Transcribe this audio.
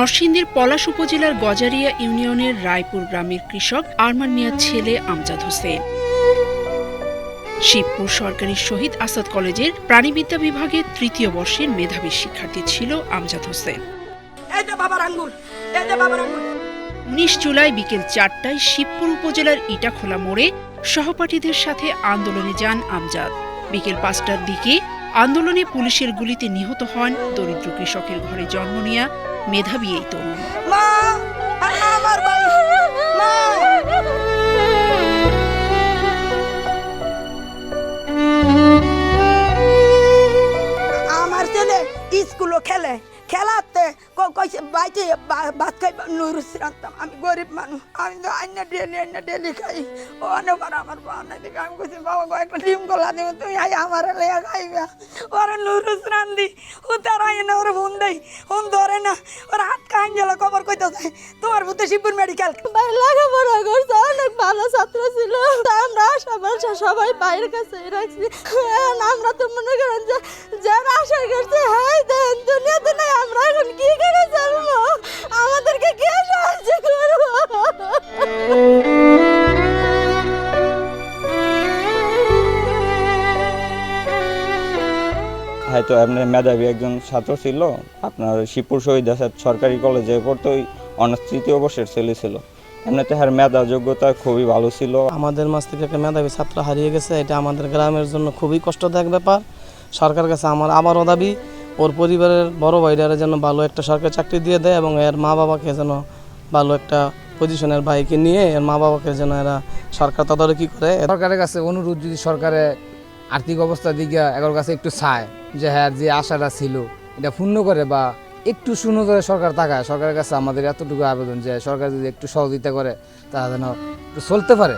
নরসিংদীর পলাশ উপজেলার গজারিয়া ইউনিয়নের রায়পুর গ্রামের কৃষক আরমান মিয়ার ছেলে আমজাদ হোসেন। শিবপুর সরকারি শহীদ আসাদ কলেজের প্রাণীবিদ্যা বিভাগের তৃতীয় বর্ষের মেধাবী শিক্ষার্থী ছিল আমজাদ হোসেন। উনিশ জুলাই বিকেল চারটায় শিবপুর উপজেলার ইটাখোলা মোড়ে সহপাঠীদের সাথে আন্দোলনে যান আমজাদ। বিকেল পাঁচটার দিকে আন্দোলনে পুলিশের গুলিতে নিহত হন দরিদ্র কৃষকের ঘরে জন্ম নেয়া মেধাবী এই তরুণ। আমার ছেলে স্কুলও খেলে। খেলাতে কইছে বাইতে ভাত খাই নুরুস রাখতাম আমি গরিব মানুষ, আমি তো আইনা ডেলি আইনা ডেলি খাই। ও অনেকবার আমার বাবা নাই দেখে আমি কইছি, বাবা গো, একটা ডিম কলা দিব তুমি আই আমার লেয়া খাইবা। ওরা নুরুস রান্ধি ও তার আইনা ওরা ফোন দেই, ফোন ধরে না। ওরা হাত কাহিন গেল খবর কইতেছে। তোমার ভূতে শিবপুর মেডিকেল লেখাপড়া করছে, অনেক ভালো ছাত্র ছিল। আমরা আশা ভরসা সবাই বাইরের কাছে রাখছি। আমরা তো মনে করেন যে যারা আশা করছে হয়তো আপনার মেধাবী একজন ছাত্র ছিল আপনার শিবপুর শহীদ আসাদ সরকারি কলেজে পড়তোই অনার্স তৃতীয় বর্ষের ছেলে ছিল। এমনিতে হার মেধা যোগ্যতা খুবই ভালো ছিল। আমাদের মাছ থেকে একটা মেধাবী ছাত্র হারিয়ে গেছে এটা আমাদের গ্রামের জন্য খুবই কষ্টদায়ক ব্যাপার। সরকার কাছে আমার আবারও দাবি ওর পরিবারের বড় ভাইটারে যেন ভালো একটা সরকারি চাকরি দিয়ে দেয় এবং এর মা বাবাকে যেন ভালো একটা পজিশনের ভাইকে নিয়ে এর মা বাবাকে যেন এরা সরকার তদারকি করে। সরকারের কাছে অনুরোধ যদি সরকারে আর্থিক অবস্থার দিকে এগারোর কাছে একটু চায় যে হ্যাঁ যে আশাটা ছিল, এটা পূর্ণ করে বা একটু সুনজরে সরকার তাকায়। সরকারের কাছে আমাদের এতটুকু আবেদন যে সরকার যদি একটু সহযোগিতা করে তারা যেন চলতে পারে।